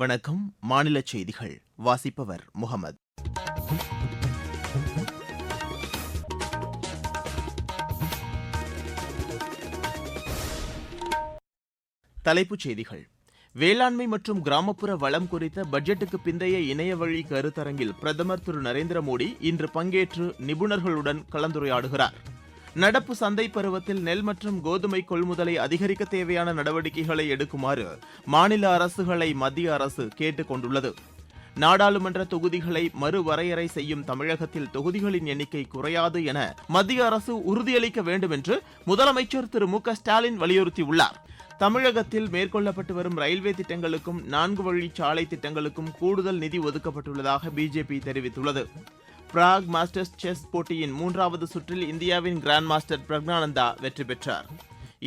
வணக்கம். மாநில செய்திகள். வாசிப்பவர் முகமது. தலைப்புச் செய்திகள். வேளாண்மை மற்றும் கிராமப்புற வளம் குறித்த பட்ஜெட்டுக்கு பிந்தைய இணையவழி கருத்தரங்கில் பிரதமர் திரு. நரேந்திர மோடி இன்று பங்கேற்று நிபுணர்களுடன் கலந்துரையாடுகிறார். நடப்பு சந்தை பருவத்தில் நெல் மற்றும் கோதுமை கொள்முதலை அதிகரிக்க தேவையான நடவடிக்கைகளை எடுக்குமாறு மாநில அரசுகளை மத்திய அரசு கேட்டுக் கொண்டுள்ளது நாடாளுமன்ற தொகுதிகளை மறுவரையறை செய்யும் தமிழகத்தில் தொகுதிகளின் எண்ணிக்கை குறையாது என மத்திய அரசு உறுதியளிக்க வேண்டும் என்று முதலமைச்சர் திரு மு க ஸ்டாலின் வலியுறுத்தியுள்ளார். தமிழகத்தில் மேற்கொள்ளப்பட்டு வரும் ரயில்வே திட்டங்களுக்கும் நான்கு வழி சாலை திட்டங்களுக்கும் கூடுதல் நிதி ஒதுக்கப்பட்டுள்ளதாக பிஜேபி தெரிவித்துள்ளது. பிராக் மாஸ்டர்ஸ் செஸ் போட்டியின் மூன்றாவது சுற்றில் இந்தியாவின் கிராண்ட் மாஸ்டர் பிரக்னானந்தா வெற்றி பெற்றார்.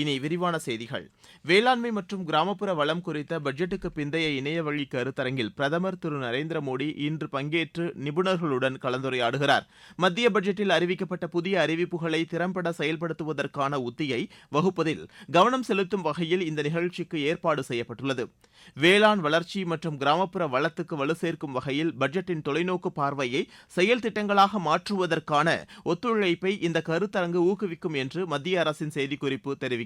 இனி விரிவான செய்திகள். வேளாண்மை மற்றும் கிராமப்புற வளம் குறித்த பட்ஜெட்டுக்கு பிந்தைய இணையவழி கருத்தரங்கில் பிரதமர் திரு நரேந்திர மோடி இன்று பங்கேற்று நிபுணர்களுடன் கலந்துரையாடுகிறார். மத்திய பட்ஜெட்டில் அறிவிக்கப்பட்ட புதிய அறிவிப்புகளை திறம்பட செயல்படுத்துவதற்கான உத்தியை வகுப்பதில் கவனம் செலுத்தும் வகையில் இந்த நிகழ்ச்சிக்கு ஏற்பாடு செய்யப்பட்டுள்ளது. வேளாண் வளர்ச்சி மற்றும் கிராமப்புற வளத்துக்கு வலு சேர்க்கும் வகையில் பட்ஜெட்டின் தொலைநோக்கு பார்வையை செயல் திட்டங்களாக மாற்றுவதற்கான ஒத்துழைப்பை இந்த கருத்தரங்கு ஊக்குவிக்கும் என்று மத்திய அரசின் செய்திக்குறிப்பு தெரிவிக்கிறது.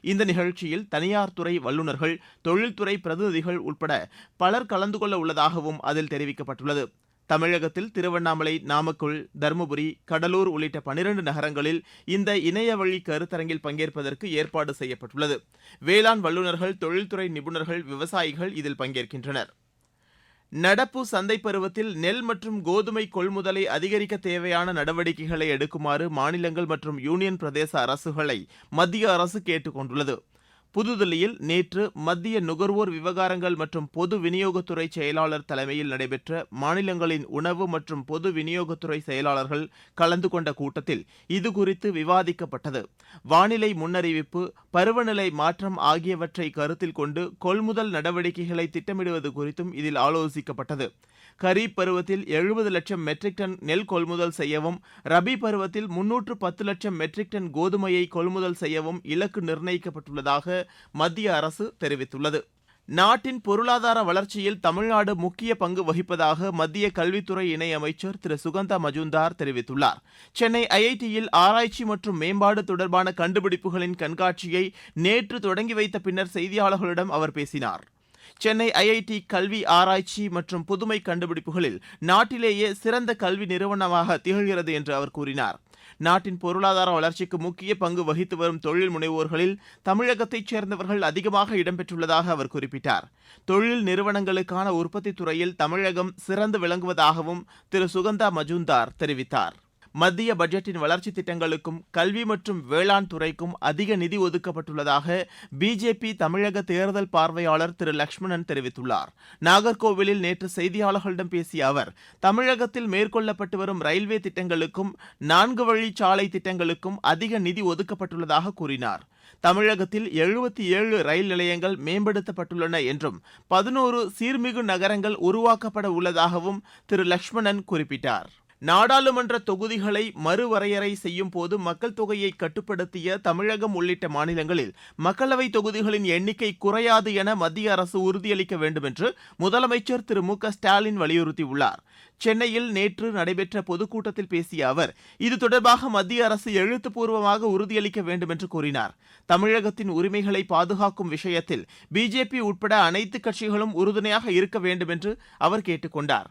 இந்த நிகழ்ச்சியில் தனியார் துறை வல்லுநர்கள் தொழில்துறை பிரதிநிதிகள் உட்பட பலர் கலந்து கொள்ள உள்ளதாகவும் அதில் தெரிவிக்கப்பட்டுள்ளது. தமிழகத்தில் திருவண்ணாமலை நாமக்கல் தருமபுரி கடலூர் உள்ளிட்ட பனிரண்டு நகரங்களில் இந்த இணையவழி கருத்தரங்கில் பங்கேற்பதற்கு ஏற்பாடு செய்யப்பட்டுள்ளது. வேளாண் வல்லுநர்கள் தொழில்துறை நிபுணர்கள் விவசாயிகள் இதில் பங்கேற்கின்றனர். நடப்பு சந்தை பருவத்தில் நெல் மற்றும் கோதுமை கொள்முதலை அதிகரிக்க தேவையான நடவடிக்கைகளை எடுக்குமாறு மாநிலங்கள் மற்றும் யூனியன் பிரதேச அரசுகளை மத்திய அரசு கேட்டுக் கொண்டுள்ளது புதுதில்லியில் நேற்று மத்திய நுகர்வோர் விவகாரங்கள் மற்றும் பொது விநியோகத்துறை செயலாளர் தலைமையில் நடைபெற்ற மாநிலங்களின் உணவு மற்றும் பொது விநியோகத்துறை செயலாளர்கள் கலந்து கொண்ட கூட்டத்தில் இதுகுறித்து விவாதிக்கப்பட்டது. வானிலை முன்னறிவிப்பு பருவநிலை மாற்றம் ஆகியவற்றை கருத்தில் கொண்டு கொள்முதல் நடவடிக்கைகளை திட்டமிடுவது குறித்தும் இதில் ஆலோசிக்கப்பட்டது. கரீப் பருவத்தில் எழுபது லட்சம் மெட்ரிக் டன் நெல் கொள்முதல் செய்யவும் ரபி பருவத்தில் முன்னூற்று பத்து லட்சம் மெட்ரிக் டன் கோதுமையை கொள்முதல் செய்யவும் இலக்கு நிர்ணயிக்கப்பட்டுள்ளதாக மத்திய அரசு தெரிவித்துள்ளது. நாட்டின் பொருளாதார வளர்ச்சியில் தமிழ்நாடு முக்கிய பங்கு வகிப்பதாக மத்திய கல்வித்துறை இணையமைச்சர் திரு. சுகந்தா மஜூந்தார் தெரிவித்துள்ளார். சென்னை ஐஐடியில் ஆராய்ச்சி மற்றும் மேம்பாடு தொடர்பான கண்டுபிடிப்புகளின் கண்காட்சியை நேற்று தொடங்கி வைத்த பின்னர் செய்தியாளர்களிடம் அவர் பேசினார். சென்னை ஐஐடி கல்வி ஆராய்ச்சி மற்றும் புதுமை கண்டுபிடிப்புகளில் நாட்டிலேயே சிறந்த கல்வி நிறுவனமாக திகழ்கிறது என்று அவர் கூறினார். நாட்டின் பொருளாதார வளர்ச்சிக்கு முக்கிய பங்கு வகித்து வரும் தொழில் முனைவோர்களில் தமிழகத்தைச் சேர்ந்தவர்கள் அதிகமாக இடம்பெற்றுள்ளதாக அவர் குறிப்பிட்டார். தொழில் நிறுவனங்களுக்கான உற்பத்தி துறையில் தமிழகம் சிறந்து விளங்குவதாகவும் திரு. சுகந்தா மஜூந்தார் தெரிவித்தார். மத்திய பட்ஜெட்டின் வளர்ச்சி திட்டங்களுக்கும் கல்வி மற்றும் வேளாண் துறைக்கும் அதிக நிதி ஒதுக்கப்பட்டுள்ளதாக பிஜேபி தமிழக தேர்தல் பார்வையாளர் திரு லட்சுமணன் தெரிவித்துள்ளார். நாகர்கோவிலில் நேற்று செய்தியாளர்களிடம் பேசிய அவர் தமிழகத்தில் மேற்கொள்ளப்பட்டு வரும் ரயில்வே திட்டங்களுக்கும் நான்கு வழிச்சாலை திட்டங்களுக்கும் அதிக நிதி ஒதுக்கப்பட்டுள்ளதாக கூறினார். தமிழகத்தில் எழுபத்தி ஏழு ரயில் நிலையங்கள் மேம்படுத்தப்பட்டுள்ளன என்றும் பதினோரு சீர்மிகு நகரங்கள் உருவாக்கப்பட உள்ளதாகவும் திரு லட்சுமணன் குறிப்பிட்டார். நாடாளுமன்ற தொகுதிகளை மறுவரையறை செய்யும் போது மக்கள் தொகையை கட்டுப்படுத்திய தமிழகம் உள்ளிட்ட மாநிலங்களில் மக்களவை தொகுதிகளின் எண்ணிக்கை குறையாது என மத்திய அரசு உறுதியளிக்க வேண்டும் என்று முதலமைச்சர் திரு மு க ஸ்டாலின் வலியுறுத்தியுள்ளார். சென்னையில் நேற்று நடைபெற்ற பொதுக்கூட்டத்தில் பேசிய அவர் இது தொடர்பாக மத்திய அரசு எழுத்துப்பூர்வமாக உறுதியளிக்க வேண்டும் என்று கூறினார். தமிழகத்தின் உரிமைகளை பாதுகாக்கும் விஷயத்தில் பிஜேபி உட்பட அனைத்து கட்சிகளும் உறுதுணையாக இருக்க வேண்டும் என்று அவர் கேட்டுக்கொண்டார்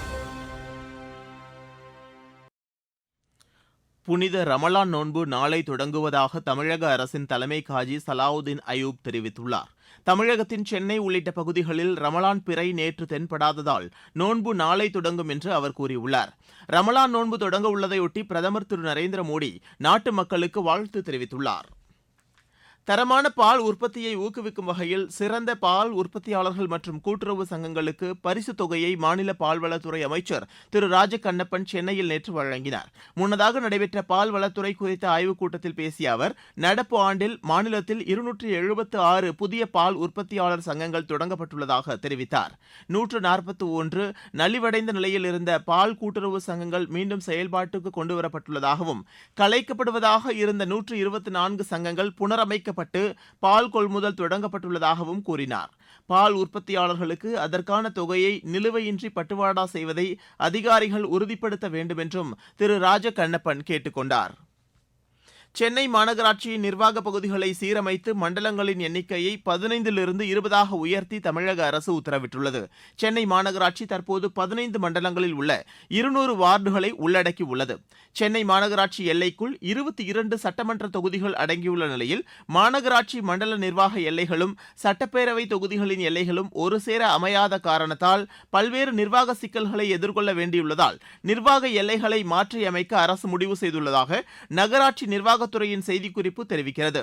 புனித ரமலான் நோன்பு நாளை தொடங்குவதாக தமிழக அரசின் தலைமை காஜி சலாவுதீன் அயூப் தெரிவித்துள்ளார். தமிழகத்தின் சென்னை உள்ளிட்ட பகுதிகளில் ரமலான் பிறை நேற்று தென்படாததால் நோன்பு நாளை தொடங்கும் என்று அவர் கூறியுள்ளார். ரமலான் நோன்பு தொடங்க உள்ளதையொட்டி பிரதமர் திரு நரேந்திர மோடி நாட்டு மக்களுக்கு வாழ்த்து தெரிவித்துள்ளார். தரமான பால் உற்பத்தியை ஊக்குவிக்கும் வகையில் சிறந்த பால் உற்பத்தியாளர்கள் மற்றும் கூட்டுறவு சங்கங்களுக்கு பரிசுத் தொகையை மாநில பால்வளத்துறை அமைச்சர் திரு ராஜகண்ணப்பன் சென்னையில் நேற்று வழங்கினார். முன்னதாக நடைபெற்ற பால்வளத்துறை குறித்த ஆய்வுக் கூட்டத்தில் பேசிய அவர் நடப்பு ஆண்டில் மாநிலத்தில் இருநூற்றி எழுபத்து ஆறு புதிய பால் உற்பத்தியாளர் சங்கங்கள் தொடங்கப்பட்டுள்ளதாக தெரிவித்தார். நூற்று நாற்பத்தி ஒன்று நலிவடைந்த நிலையில் இருந்த பால் கூட்டுறவு சங்கங்கள் மீண்டும் செயல்பாட்டுக்கு கொண்டுவரப்பட்டுள்ளதாகவும் கலைக்கப்படுவதாக இருந்த நூற்று இருபத்தி நான்கு சங்கங்கள் புனரமைக்க அமைக்கப்பட்டு பால் கொள்முதல் தொடங்கப்பட்டுள்ளதாகவும் கூறினார். பால் உற்பத்தியாளர்களுக்கு அதற்கான தொகையை நிலுவையின்றி பட்டுவாடா செய்வதை அதிகாரிகள் உறுதிப்படுத்த வேண்டுமென்றும் திரு ராஜ கண்ணப்பன் கேட்டுக் கொண்டார் சென்னை மாநகராட்சியின் நிர்வாக பகுதிகளை சீரமைத்து மண்டலங்களின் எண்ணிக்கையை பதினைந்திலிருந்து இருபதாக உயர்த்தி தமிழக அரசு உத்தரவிட்டுள்ளது. சென்னை மாநகராட்சி தற்போது பதினைந்து மண்டலங்களில் உள்ள இருநூறு வார்டுகளை உள்ளடக்கியுள்ளது சென்னை மாநகராட்சி எல்லைக்குள் இருபத்தி இரண்டு சட்டமன்ற தொகுதிகள் அடங்கியுள்ள நிலையில் மாநகராட்சி மண்டல நிர்வாக எல்லைகளும் சட்டப்பேரவை தொகுதிகளின் எல்லைகளும் ஒரு சேர அமையாத காரணத்தால் பல்வேறு நிர்வாக சிக்கல்களை எதிர்கொள்ள வேண்டியுள்ளதால் நிர்வாக எல்லைகளை மாற்றியமைக்க அரசு முடிவு செய்துள்ளதாக நகராட்சி நிர்வாக நிர்வாகத்துறையின் செய்திக்குறிப்பு தெரிவிக்கிறது.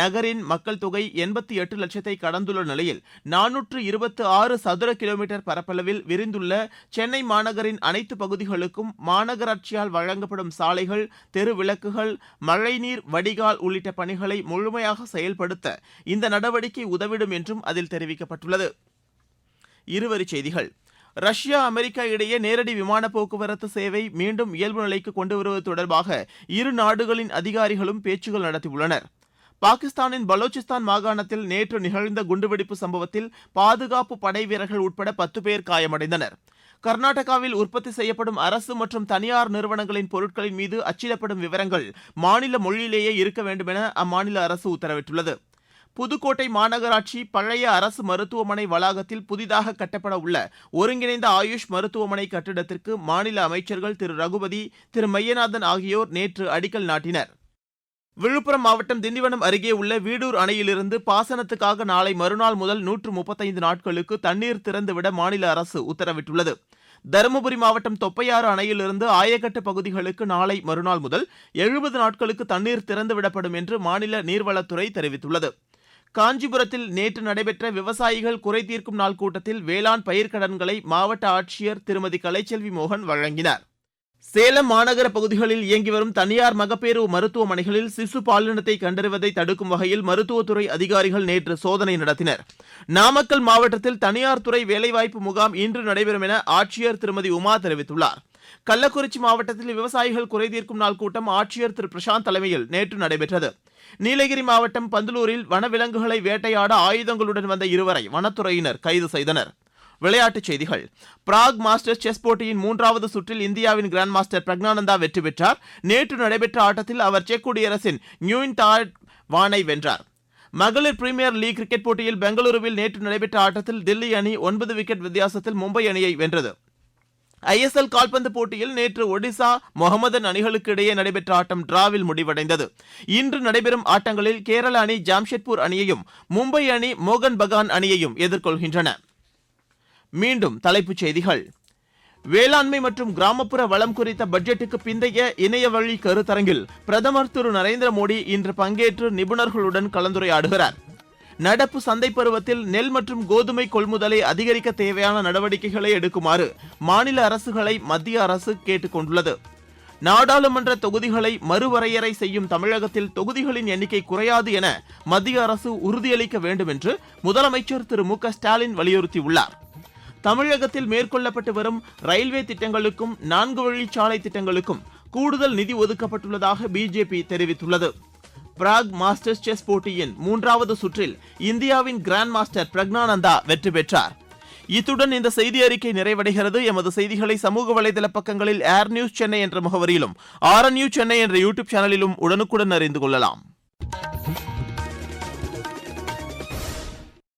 நகரின் மக்கள் தொகை எண்பத்தி எட்டு லட்சத்தை கடந்துள்ள நிலையில் நானூற்று இருபத்தி ஆறு சதுர கிலோமீட்டர் பரப்பளவில் விரிந்துள்ள சென்னை மாநகரின் அனைத்து பகுதிகளுக்கும் மாநகராட்சியால் வழங்கப்படும் சாலைகள் தெருவிளக்குகள் மழைநீர் வடிகால் உள்ளிட்ட பணிகளை முழுமையாக செயல்படுத்த இந்த நடவடிக்கை உதவிடும் என்றும் அதில் தெரிவிக்கப்பட்டுள்ளது. இருவரி செய்திகள். ரஷ்யா அமெரிக்கா இடையே நேரடி விமான போக்குவரத்து சேவை மீண்டும் இயல்பு நிலைக்கு கொண்டு வருவது தொடர்பாக இரு நாடுகளின் அதிகாரிகளும் பேச்சுகள் நடத்தியுள்ளனர். பாகிஸ்தானின் பலோச்சிஸ்தான் மாகாணத்தில் நேற்று நிகழ்ந்த குண்டுவெடிப்பு சம்பவத்தில் பாதுகாப்பு படை வீரர்கள் உட்பட பத்து பேர் காயமடைந்தனர். கர்நாடகாவில் உற்பத்தி செய்யப்படும் அரசு மற்றும் தனியார் நிறுவனங்களின் பொருட்களின் மீது அச்சிடப்படும் விவரங்கள் மாநில மொழியிலேயே இருக்க வேண்டும் என அம்மாநில அரசு உத்தரவிட்டுள்ளது. புதுக்கோட்டை மாநகராட்சி பழைய அரசு மருத்துவமனை வளாகத்தில் புதிதாக கட்டப்பட உள்ள ஒருங்கிணைந்த ஆயுஷ் மருத்துவமனை கட்டிடத்திற்கு மாநில அமைச்சர்கள் திரு ரகுபதி திரு மையநாதன் ஆகியோர் நேற்று அடிக்கல் நாட்டினர். விழுப்புரம் மாவட்டம் திண்டிவனம் அருகே உள்ள வீடூர் அணையிலிருந்து பாசனத்துக்காக நாளை மறுநாள் முதல் நூற்று முப்பத்தைந்து நாட்களுக்கு தண்ணீர் திறந்துவிட மாநில அரசு உத்தரவிட்டுள்ளது. தருமபுரி மாவட்டம் தொப்பையாறு அணையிலிருந்து ஆயக்கட்டு பகுதிகளுக்கு நாளை மறுநாள் முதல் எழுபது நாட்களுக்கு தண்ணீர் திறந்துவிடப்படும் என்று மாநில நீர்வளத்துறை தெரிவித்துள்ளது. காஞ்சிபுரத்தில் நேற்று நடைபெற்ற விவசாயிகள் குறை தீர்க்கும் நாள் கூட்டத்தில் வேளாண் பயிர்க்கடன்களை மாவட்ட ஆட்சியர் திருமதி கலைச்செல்வி மோகன் வழங்கினார். சேலம் மாநகர பகுதிகளில் இயங்கி வரும் தனியார் மகப்பேறு மருத்துவமனைகளில் சிசு பாலினத்தை கண்டறிவதை தடுக்கும் வகையில் மருத்துவத்துறை அதிகாரிகள் நேற்று சோதனை நடத்தினர். நாமக்கல் மாவட்டத்தில் தனியார் துறை வேலைவாய்ப்பு முகாம் இன்று நடைபெறும் என ஆட்சியர் திருமதி உமா தெரிவித்துள்ளார். கள்ளக்குறிச்சி மாவட்டத்தில் விவசாயிகள் குறைதீர்க்கும் நாள் கூட்டம் ஆட்சியர் திரு பிரசாந்த் தலைமையில் நேற்று நடைபெற்றது. நீலகிரி மாவட்டம் பந்தலூரில் வனவிலங்குகளை வேட்டையாட ஆயுதங்களுடன் வந்த இருவரை வனத்துறையினர் கைது செய்தனர். விளையாட்டுச் செய்திகள். பிராக் மாஸ்டர்ஸ் செஸ் போட்டியின் மூன்றாவது சுற்றில் இந்தியாவின் கிராண்ட் மாஸ்டர் பிரக்னானந்தா வெற்றி பெற்றார். நேற்று நடைபெற்ற ஆட்டத்தில் அவர் செக் குடியரசின் நியூயின் டாட் வானை வென்றார். மகளிர் பிரீமியர் லீக் கிரிக்கெட் போட்டியில் பெங்களூருவில் நேற்று நடைபெற்ற ஆட்டத்தில் தில்லி அணி ஒன்பது விக்கெட் வித்தியாசத்தில் மும்பை அணியை வென்றது. ஐஎஸ்எல் கால்பந்து போட்டியில் நேற்று ஒடிசா முகமதன் அணிகளுக்கு இடையே நடைபெற்ற ஆட்டம் டிராவில் முடிவடைந்தது. இன்று நடைபெறும் ஆட்டங்களில் கேரள அணி ஜாம்ஷெட்பூர் அணியையும் மும்பை அணி மோகன் பகான் அணியையும் எதிர்கொள்கின்றன. மீண்டும் தலைப்புச் செய்திகள். வேளாண்மை மற்றும் கிராமப்புற வளம் குறித்த பட்ஜெட்டுக்கு பிந்தைய இணையவழி கருத்தரங்கில் பிரதமர் திரு நரேந்திர மோடி இன்று பங்கேற்று நிபுணர்களுடன் கலந்துரையாடுகிறார். நடப்பு சந்தை பருவத்தில் நெல் மற்றும் கோதுமை கொள்முதலை அதிகரிக்க தேவையான நடவடிக்கைகளை எடுக்குமாறு மாநில அரசுகளை மத்திய அரசு கேட்டுக் கொண்டுள்ளது நாடாளுமன்ற தொகுதிகளை மறுவரையறை செய்யும் தமிழகத்தில் தொகுதிகளின் எண்ணிக்கை குறையாது என மத்திய அரசு உறுதியளிக்க வேண்டும் என்று முதலமைச்சர் திரு மு க ஸ்டாலின் வலியுறுத்தியுள்ளார். தமிழகத்தில் மேற்கொள்ளப்பட்டு வரும் ரயில்வே திட்டங்களுக்கும் நான்கு வழிச்சாலை திட்டங்களுக்கும் கூடுதல் நிதி ஒதுக்கப்பட்டுள்ளதாக பிஜேபி தெரிவித்துள்ளது. பிராக் மாஸ்டர்ஸ் செஸ் போட்டியின் மூன்றாவது சுற்றில் இந்தியாவின் கிராண்ட் மாஸ்டர் பிரக்னானந்தா வெற்றி பெற்றார். இத்துடன் இந்த செய்தி அறிக்கை நிறைவடைகிறது. எமது செய்திகளை சமூக வலைதள பக்கங்களில் ஏர் நியூஸ் சென்னை என்ற முகவரியிலும் ஆர் நியூஸ் சென்னை என்ற யூடியூப் சேனலிலும் உடனுக்குடன் அறிந்து கொள்ளலாம்.